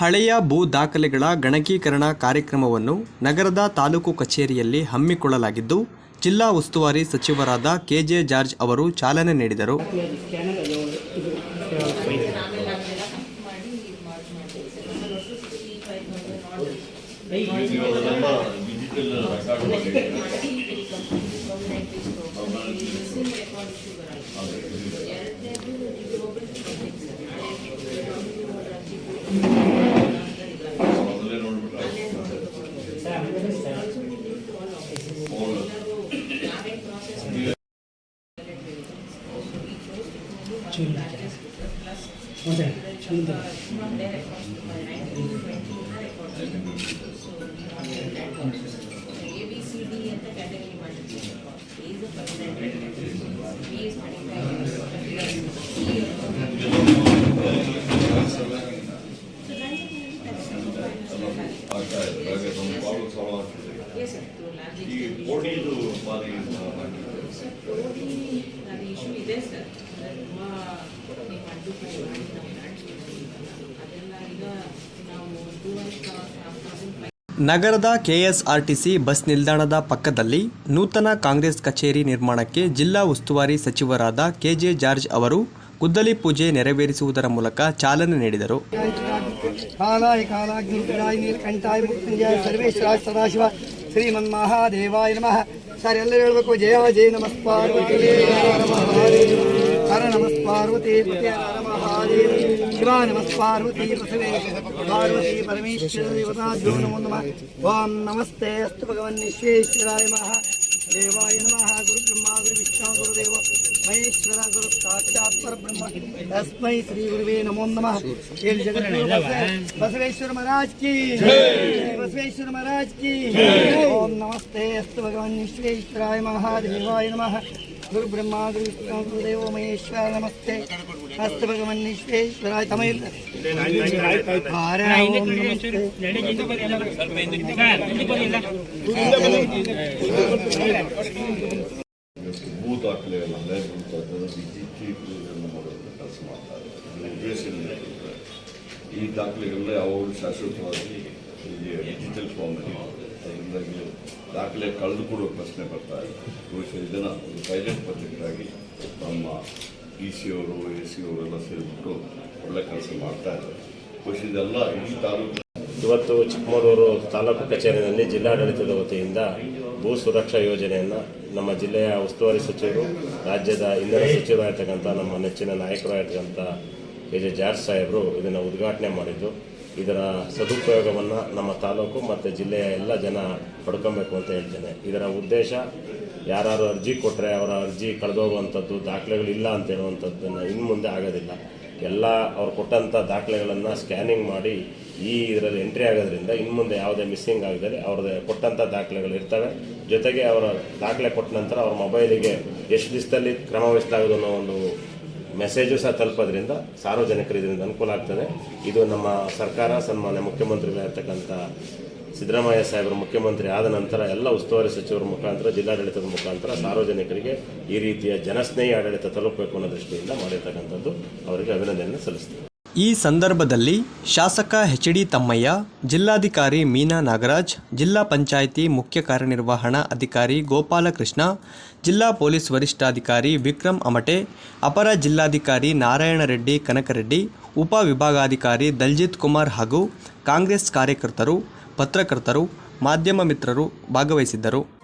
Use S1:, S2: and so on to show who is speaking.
S1: ಹಳೆಯ ಭೂ ದಾಖಲೆಗಳ ಗಣಕೀಕರಣ ಕಾರ್ಯಕ್ರಮವನ್ನು ನಗರದ ತಾಲೂಕು ಕಚೇರಿಯಲ್ಲಿ ಹಮ್ಮಿಕೊಳ್ಳಲಾಗಿದ್ದು ಜಿಲ್ಲಾ ಉಸ್ತುವಾರಿ ಸಚಿವರಾದ ಕೆಜೆ ಜಾರ್ಜ್ ಅವರು ಚಾಲನೆ ನೀಡಿದರು One ಅಂತ ಕ್ಯಾಟಗರಿ ಮಾಡಿದ್ದೀವಿ ಈಸ್ ಪರ್ಸೆಂಟ್ ಬಿ ಮಾಡಿ ನಗರದ ಕೆಎಸ್ಆರ್ಟಿಸಿ ಬಸ್ ನಿಲ್ದಾಣದ ಪಕ್ಕದಲ್ಲಿ ನೂತನ ಕಾಂಗ್ರೆಸ್ ಕಚೇರಿ ನಿರ್ಮಾಣಕ್ಕೆ ಜಿಲ್ಲಾ ಉಸ್ತುವಾರಿ ಸಚಿವರಾದ ಕೆಜೆ ಜಾರ್ಜ್ ಅವರು ಗುದ್ದಲಿ ಪೂಜೆ ನೆರವೇರಿಸುವುದರ ಮೂಲಕ ಚಾಲನೆ ನೀಡಿದರು శివా నమ పార్వతీ పృథివే పార్వతీ పరమేశ్వర దేవతాభ్యో నమో నమ ఓం నమస్తే అస్తు భగవన్ విశ్వేశ్వరాయ నమ దేవాయ నమ గురు బ్రహ్మ గురు విష్ణు గురుదేవ మహేశ్వర గురు సాక్షాత్ పరబ్రహ్మ తస్మై శ్రీ గురువే నమో నమ ఏడు జగద్గురు బసవేశ్వర మహారాజ్ కి బసవేశ్వర మహారాజ్ కి ఓం నమస్తే అస్తు భగవన్ విశ్వేశ్వరాయ మహాదేవాయ
S2: నమ ഗുരുബ്രഹ്മാ ഗുരുദേവോ മഹേശ്വര നമസ്തേ ഹസ്ത ഭഗവന്നീശ്വരേശ്വരായ തമയിൽ ಬೂತ್ ಹಾಕಲಿಲ್ಲ ಅಂದರೆ ಬೂತ್ ಹಾಕಿದ್ರೆ ವಿದ್ಯುತ್ಗಳನ್ನು ಮಾಡೋದು ಕೆಲಸ ಮಾಡ್ತಾರೆ ಉದ್ದೇಶ ಈ ದಾಖಲೆಗಳನ್ನ ಯಾವಾಗಲೂ ಶಾಶ್ವತವಾಗಿ ಡಿಜಿಟಲ್ ಫಾರ್ಮಲ್ಲಿ ಇದರಲ್ಲಿ ದಾಖಲೆ ಕಳೆದುಕೊಡುವ ಪ್ರಶ್ನೆ ಬರ್ತಾ ಇದೆ ಬಹುಶಃ ಒಂದು ಪೈಲಟ್ ಆಗಿ ನಮ್ಮ ಇ ಸಿ ಅವರು ಎ ಸಿ ಅವರೆಲ್ಲ ಸೇರಿಬಿಟ್ಟು ಒಳ್ಳೆ ಕೆಲಸ ಮಾಡ್ತಾ ಇದ್ದಾರೆ ಇದೆಲ್ಲ ಇಡೀ ತಾಲೂಕು ಇವತ್ತು ಚಿಕ್ಕಮಗಳೂರು ತಾಲೂಕು ಕಚೇರಿಯಲ್ಲಿ ಜಿಲ್ಲಾಡಳಿತದ ವತಿಯಿಂದ ಭೂ ಸುರಕ್ಷಾ ಯೋಜನೆಯನ್ನು ನಮ್ಮ ಜಿಲ್ಲೆಯ ಉಸ್ತುವಾರಿ ಸಚಿವರು ರಾಜ್ಯದ ಇಂಧನ ಸಚಿವರಾಗಿರ್ತಕ್ಕಂಥ ನಮ್ಮ ನೆಚ್ಚಿನ ನಾಯಕರಾಗಿರ್ತಕ್ಕಂಥ ಕೆ ಜೆ ಜಾರ್ಜ್ ಸಾಹೇಬರು ಇದನ್ನು ಉದ್ಘಾಟನೆ ಮಾಡಿದ್ದು ಇದರ ಸದುಪಯೋಗವನ್ನು ನಮ್ಮ ತಾಲೂಕು ಮತ್ತು ಜಿಲ್ಲೆಯ ಎಲ್ಲ ಜನ ಪಡ್ಕೊಬೇಕು ಅಂತ ಹೇಳ್ತೇನೆ ಇದರ ಉದ್ದೇಶ ಯಾರು ಅರ್ಜಿ ಕೊಟ್ಟರೆ ಅವರ ಅರ್ಜಿ ಕಳೆದೋಗುವಂಥದ್ದು ದಾಖಲೆಗಳಿಲ್ಲ ಅಂತ ಹೇಳುವಂಥದ್ದನ್ನು ಇನ್ನು ಮುಂದೆ ಆಗೋದಿಲ್ಲ ಎಲ್ಲ ಅವ್ರು ಕೊಟ್ಟಂಥ ದಾಖಲೆಗಳನ್ನು ಸ್ಕ್ಯಾನಿಂಗ್ ಮಾಡಿ ಈ ಇದರಲ್ಲಿ ಎಂಟ್ರಿ ಆಗೋದ್ರಿಂದ ಇನ್ನು ಮುಂದೆ ಯಾವುದೇ ಮಿಸ್ಸಿಂಗ್ ಆಗಿದರೆ ಅವ್ರದ್ದು ಕೊಟ್ಟಂಥ ದಾಖಲೆಗಳು ಇರ್ತವೆ ಜೊತೆಗೆ ಅವರ ದಾಖಲೆ ಕೊಟ್ಟ ನಂತರ ಅವ್ರ ಮೊಬೈಲಿಗೆ ಎಷ್ಟು ದಿವಸದಲ್ಲಿ ಕ್ರಮವಹಿಸಲಾಗೋದು ಅನ್ನೋ ಒಂದು ಮೆಸೇಜು ಸಹ ತಲುಪೋದ್ರಿಂದ ಸಾರ್ವಜನಿಕರು ಇದರಿಂದ ಅನುಕೂಲ ಆಗ್ತದೆ ಇದು ನಮ್ಮ ಸರ್ಕಾರ ಸನ್ಮಾನ್ಯ ಮುಖ್ಯಮಂತ್ರಿಗಳಿರ್ತಕ್ಕಂಥ ಸಿದ್ದರಾಮಯ್ಯ ಸಾಹೇಬರು ಮುಖ್ಯಮಂತ್ರಿ ಆದ ನಂತರ ಎಲ್ಲ ಉಸ್ತುವಾರಿ ಸಚಿವರ ಮುಖಾಂತರ ಜಿಲ್ಲಾಡಳಿತದ ಮುಖಾಂತರ ಸಾರ್ವಜನಿಕರಿಗೆ ಈ ರೀತಿಯ ಜನಸ್ನೇಹಿ ಆಡಳಿತ ತಲುಪಬೇಕು ಅನ್ನೋ ದೃಷ್ಟಿಯಿಂದ ಮಾಡಿರ್ತಕ್ಕಂಥದ್ದು ಅವರಿಗೆ ಅಭಿನಂದನೆ ಸಲ್ಲಿಸ್ತೀವಿ
S1: ಈ ಸಂದರ್ಭದಲ್ಲಿ ಶಾಸಕ ಎಚ್ ಡಿ ತಮ್ಮಯ್ಯ ಜಿಲ್ಲಾಧಿಕಾರಿ ಮೀನಾ ನಾಗರಾಜ್ ಜಿಲ್ಲಾ ಪಂಚಾಯಿತಿ ಮುಖ್ಯ ಕಾರ್ಯನಿರ್ವಹಣಾ ಅಧಿಕಾರಿ ಗೋಪಾಲಕೃಷ್ಣ ಜಿಲ್ಲಾ ಪೊಲೀಸ್ ವರಿಷ್ಠಾಧಿಕಾರಿ ವಿಕ್ರಮ್ ಅಮಟೆ ಅಪರ ಜಿಲ್ಲಾಧಿಕಾರಿ ನಾರಾಯಣ ರೆಡ್ಡಿ ಕನಕರೆಡ್ಡಿ ಉಪ ವಿಭಾಗಾಧಿಕಾರಿ ದಲ್ಜಿತ್ ಕುಮಾರ್ ಹಾಗೂ ಕಾಂಗ್ರೆಸ್ ಕಾರ್ಯಕರ್ತರು ಪತ್ರಕರ್ತರು ಮಾಧ್ಯಮ ಮಿತ್ರರು ಭಾಗವಹಿಸಿದ್ದರು